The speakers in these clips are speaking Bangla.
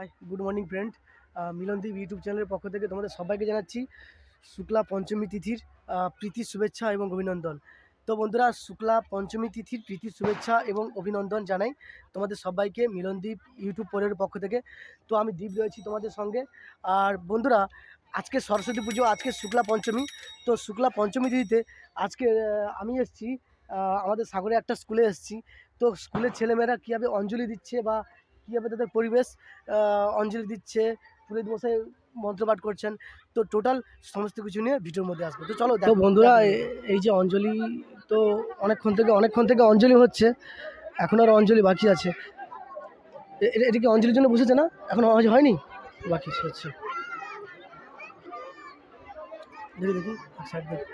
Hi good morning friend. Milandeep YouTube চ্যানেলের পক্ষ থেকে তোমাদের সবাইকে জানাচ্ছি শুক্লা পঞ্চমী তিথির আহ, প্রীতির শুভেচ্ছা এবং অভিনন্দন। তো বন্ধুরা শুক্লা পঞ্চমী তিথির প্রীতির শুভেচ্ছা এবং অভিনন্দন জানাই তোমাদের সবাইকে মিলনদীপ ইউটিউব পরের পক্ষ থেকে। তো আমি দীপ রয়েছি তোমাদের সঙ্গে। আর বন্ধুরা আজকে সরস্বতী পুজো আজকে শুক্লা পঞ্চমী। তো শুক্লা পঞ্চমী তিথিতে আজকে আমি এসেছি আমাদের সাগরে একটা স্কুলে এসেছি। তো স্কুলের ছেলেমেয়েরা কীভাবে অঞ্জলি দিচ্ছে বা কীভাবে তাদের পরিবেশ? অঞ্জলি দিচ্ছে পুরোহিত মশাই মন্ত্রপাঠ করছেন। তো টোটাল সমস্ত কিছু নিয়ে ভিডিওর মধ্যে আসবে। তো চলো তো বন্ধুরা এই যে অঞ্জলি তো অনেকক্ষণ থেকে অনেকক্ষণ থেকে অঞ্জলি হচ্ছে। এখন আর অঞ্জলি বাকি আছে। এটা কি অঞ্জলির জন্য বসেছে না? এখন হয়নি? বাকি হচ্ছে দেখি দেখি সাইড দেখি।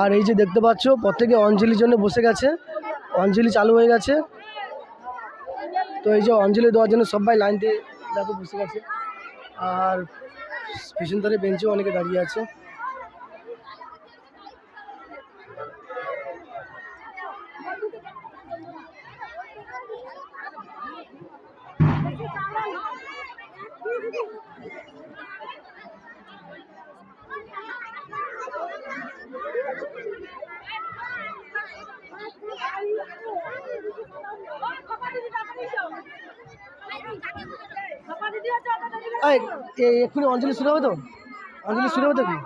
আর এই যে দেখতে পাচ্ছ, প্রত্যেকে অঞ্জলির জন্য বসে গেছে। অঞ্জলি চালু হয়ে গেছে। তো এই যে অঞ্জলি দেওয়ার জন্য সবাই লাইন দিয়ে দেখো বসে গেছে। আর পিছন ধরে বেঞ্চেও অনেকে দাঁড়িয়ে আছে। এক্ষুনি অঞ্জলি শুরু হবে তো? অঞ্জলি শুরু হবে তো কি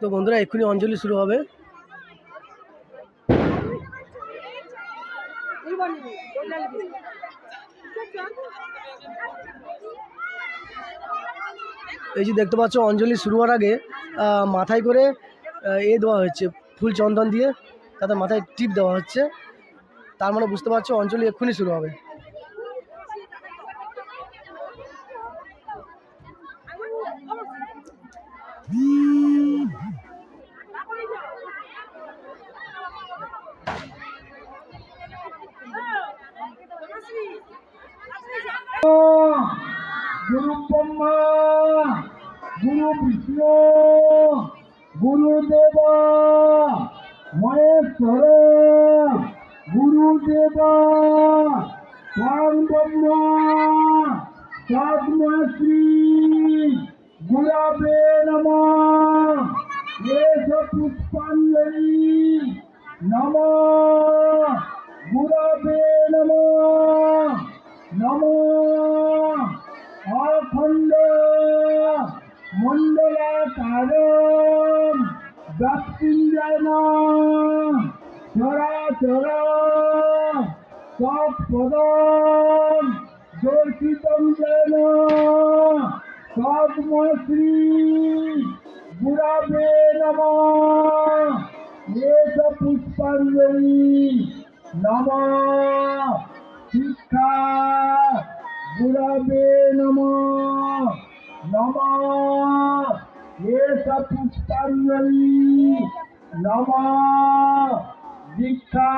তো বন্ধুরা, এক্ষুনি অঞ্জলি শুরু হবে। এই যে দেখতে পাচ্ছ, অঞ্জলি শুরু হওয়ার আগে মাথায় করে এ দেওয়া হচ্ছে ফুল চন্দন দিয়ে তাদের মাথায় টিপ দেওয়া হচ্ছে। তার মানে বুঝতে পারছ, অঞ্জলি এক্ষুনি শুরু হবে। গুরু ব্রহ্মা গুরু বিষ্ণু গুরুদেব, মহেশ্বর, গুরুদেব পরম ব্রহ্ম পদ্মশ্রী গুরবে নম। এস পুষ্পাঞ্জলি, নম। চরাচর তৎপদম দর্শিতম যেন পদ্মশ্রী গুরবে নম এস পুষ্পাঞ্জলি নম শিক্ষা গুরবে নম নম এস পুষ্পাঞ্জলি নম দীক্ষা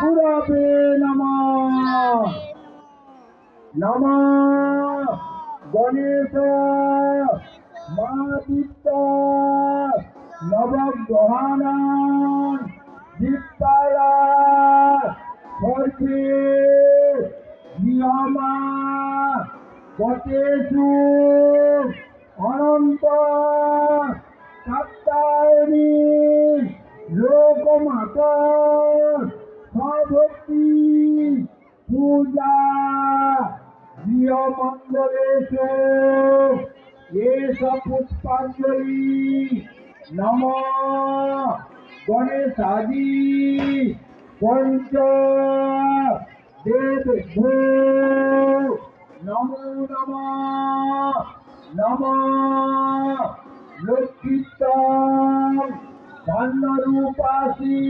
গুরবে নম। নম। গণেশ মহাদিত্য নবগ্রহাণান দীপ্তারা সর্বে নিয়মা গতেষু অনন্ত সপ্তায়নী লোকমাত সভক্তি পূজা গৃহমঙ্গলেশ এস। পুষ্পাঞ্জলি। নম গণেশাদি। পঞ্চ দেব নমো নম। নম লক্ষিতম ধন্যরূপাসী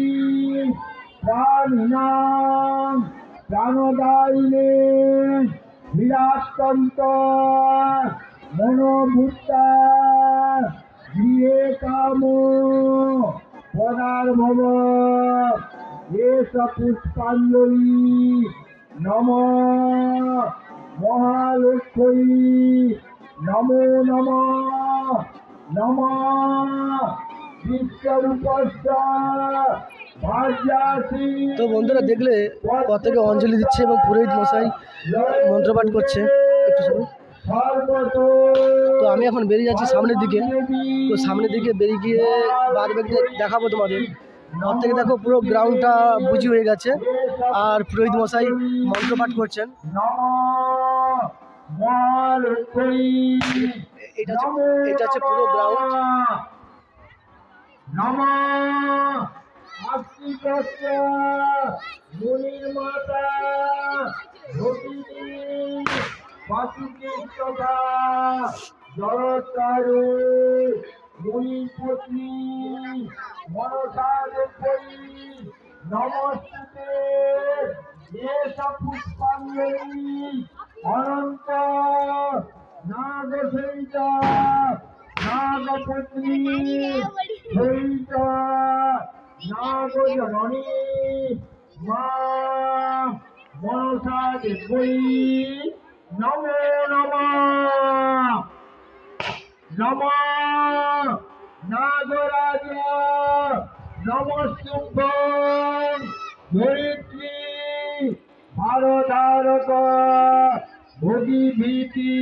প্রাণিনাম প্রাণদায়িনে বিরাটন্ত মনোভূতা গৃহে কাম পদার ভব এস পুষ্পাঞ্জলি নম মহালক্ষ্মী নমো নম নম তো বন্ধুরা দেখলে প্রত্যেকে অঞ্জলি দিচ্ছে এবং পুরোহিত মশাই মন্ত্রপাঠ করছে। একটু শুনুন তো আমি এখন বেরিয়ে যাচ্ছি সামনের দিকে। তো সামনের দিকে বেরিয়ে গিয়ে বাদ বাকি দেখাবো তোমাদের। ঘর থেকে দেখো পুরো গ্রাউন্ডটা বুঝি হয়ে গেছে। আর পুরোহিত মশাই মন্ত্রপাঠ করছেন। এটা হচ্ছে এটা হচ্ছে পুরো গ্রাউন্ড নম আস্তিকস্য মুনির মাতা ধতিনী বাসুকেশ্বতা জড়তারু মুনি পত্নী মনসা দেবী নমস্তে এষ পুষ্পাঞ্জলি অনন্ত নাগসৈত নাগপত্নী সৈত নাগজননী মা মনসা দেবী নমো নমঃ নম নাগরাজ নমস্তুভ ধরিত্রী ভারতারক ভোগী ভীতি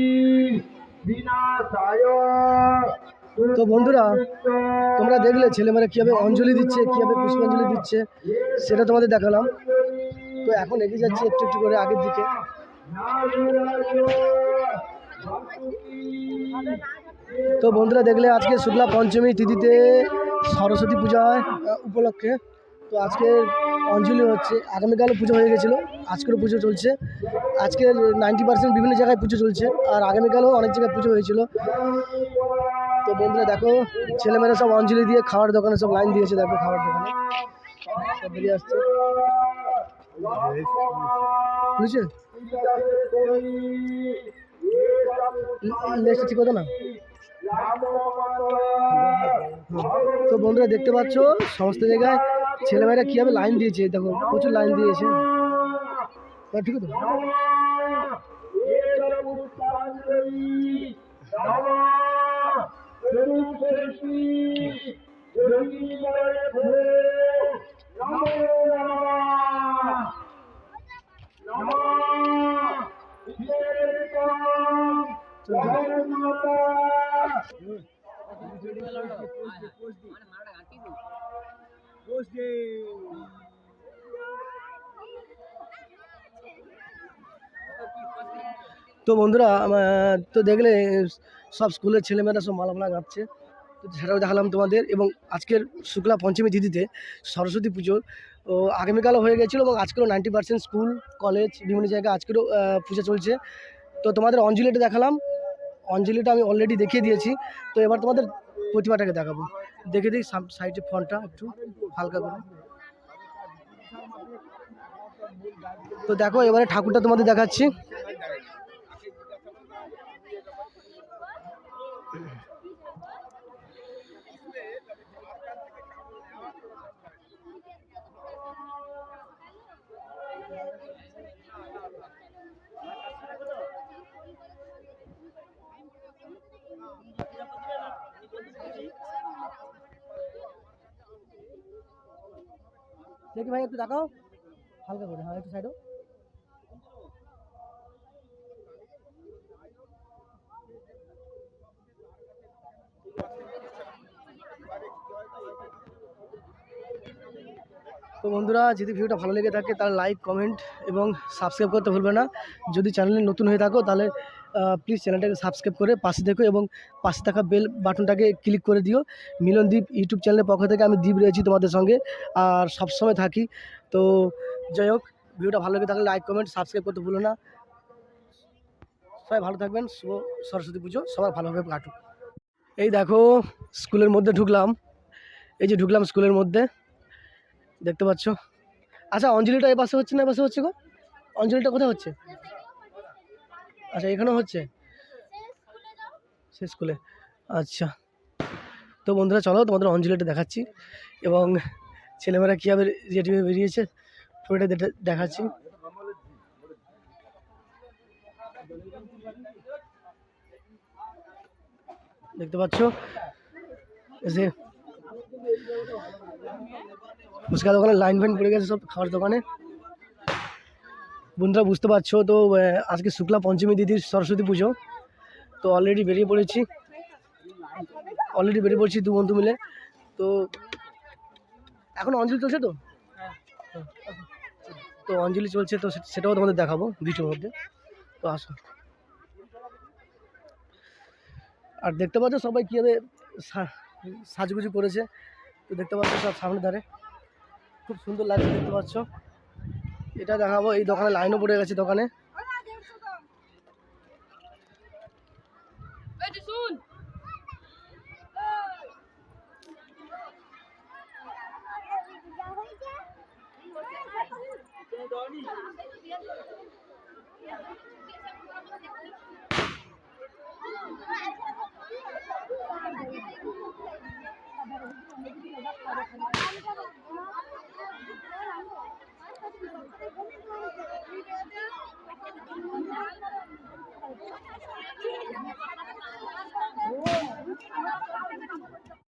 তো বন্ধুরা, তোমরা দেখলে ছেলেমেয়েরা কীভাবে অঞ্জলি দিচ্ছে কীভাবে পুষ্পাঞ্জলি দিচ্ছে সেটা তোমাদের দেখালাম। তো এখন এগিয়ে যাচ্ছি একটু একটু করে আগের দিকে। তো বন্ধুরা দেখলে আজকে শুক্লা পঞ্চমী তিথিতে সরস্বতী পূজা উপলক্ষে। তো আজকে অঞ্জলি হচ্ছে, আগামীকালও পুজো হয়ে গেছিল, আজকেরও পুজো চলছে। আজকের নাইনটি পার্সেন্ট বিভিন্ন জায়গায় পুজো চলছে, আর আগামীকালও অনেক জায়গায় পুজো হয়েছিল। তো বন্ধুরা দেখো, ছেলেমেয়েরা সব অঞ্জলি দিয়ে খাওয়ার দোকানে সব লাইন দিয়েছে, দেখো খাওয়ার দোকানে। সব বেরিয়ে আসছে। বুঝছে লেসটা ঠিক হতো না? তো বন্ধুরা দেখতে পাচ্ছ, সমস্ত জায়গায় ছেলেমেয়েরা কীভাবে লাইন দিয়েছে দেখো প্রচুর লাইন দিয়েছে। ঠিক আছে। তো? বন্ধুরা তো দেখলে সব স্কুলের ছেলেমেয়েরা সব মালা মালা গাচ্ছে। তো সেটাও দেখালাম তোমাদের। এবং আজকের শুক্লা পঞ্চমী তিথিতে সরস্বতী পুজো। ও আগামীকালও হয়ে গেছিল এবং আজকেরও নাইনটি পার্সেন্ট স্কুল, কলেজ, বিভিন্ন জায়গায় আজকেরও পুজো চলছে। তো তোমাদের অঞ্জলিটা দেখালাম। অঞ্জলিটা আমি অলরেডি দেখিয়ে দিয়েছি। তো এবার তোমাদের প্রতিমাটাকে দেখাবো। দেখে দিই সাইডে ফোনটা একটু হালকা করে। তো দেখো এবারে ঠাকুরটা তোমাদের দেখাচ্ছি। দেখি ভাই, একটু দেখাও হালকা করে হ্যাঁ একটু সাইডও তো বন্ধুরা, যদি ভিডিওটা ভালো লেগে থাকে, তাহলে লাইক কমেন্ট এবং সাবস্ক্রাইব করতে ভুলবে না। যদি চ্যানেলে নতুন হয়ে থাকো, তাহলে প্লিজ চ্যানেলটাকে সাবস্ক্রাইব করে পাশে দেখো এবং পাশে থাকা বেল বাটনটাকে ক্লিক করে দিও। মিলনদীপ ইউটিউব চ্যানেলের পক্ষ থেকে আমি দ্বীপ রয়েছি তোমাদের সঙ্গে আর সবসময় থাকি। তো যাই হোক, ভিডিওটা ভালো লেগে থাকলে লাইক কমেন্ট সাবস্ক্রাইব করতে ভুলো না। সবাই ভালো থাকবেন, শুভ সরস্বতী পুজো, সবার ভালোভাবে কাটুক। এই দেখো স্কুলের মধ্যে ঢুকলাম। এই যে ঢুকলাম স্কুলের মধ্যে, দেখতে পাচ্ছ? আচ্ছা অঞ্জলিটা এ পাশে হচ্ছে না এ পাশে হচ্ছে গো? অঞ্জলিটা কোথায় হচ্ছে? আচ্ছা এখানেও হচ্ছে? সে স্কুলে আচ্ছা। তো বন্ধুরা, চলো তোমাদের অঞ্জলিটা দেখাচ্ছি। এবং ছেলেমেয়েরা কীভাবে হয়ে বেরিয়েছে, পুরোটা দেখে- দেখাচ্ছি। দেখতে পাচ্ছ? এসে ফুচকা দোকানে, লাইন ফাইন পড়ে গেছে সব খাওয়ার দোকানে। বন্ধুরা বুঝতে পারছ তো আজকে শুক্লা পঞ্চমী দিদির সরস্বতী পুজো। তো অলরেডি বেরিয়ে পড়েছি। অলরেডি বেরিয়ে পড়ছি দু বন্ধু মিলে। তো এখন অঞ্জলি চলছে তো? তো অঞ্জলি চলছে তো সেটাও তোমাদের দেখাবো ভিডিওর মধ্যে। তো আসো। আর দেখতে পাচ্ছ সবাই কীভাবে সাজগুজু করেছে। তো দেখতে পাচ্ছ সব সামনে ধারে। খুব সুন্দর লাগছে দেখতে পাচ্ছ। এটা দেখাবো এই দোকানে লাইনও পড়ে গেছে দোকানে Yeah. Thank you.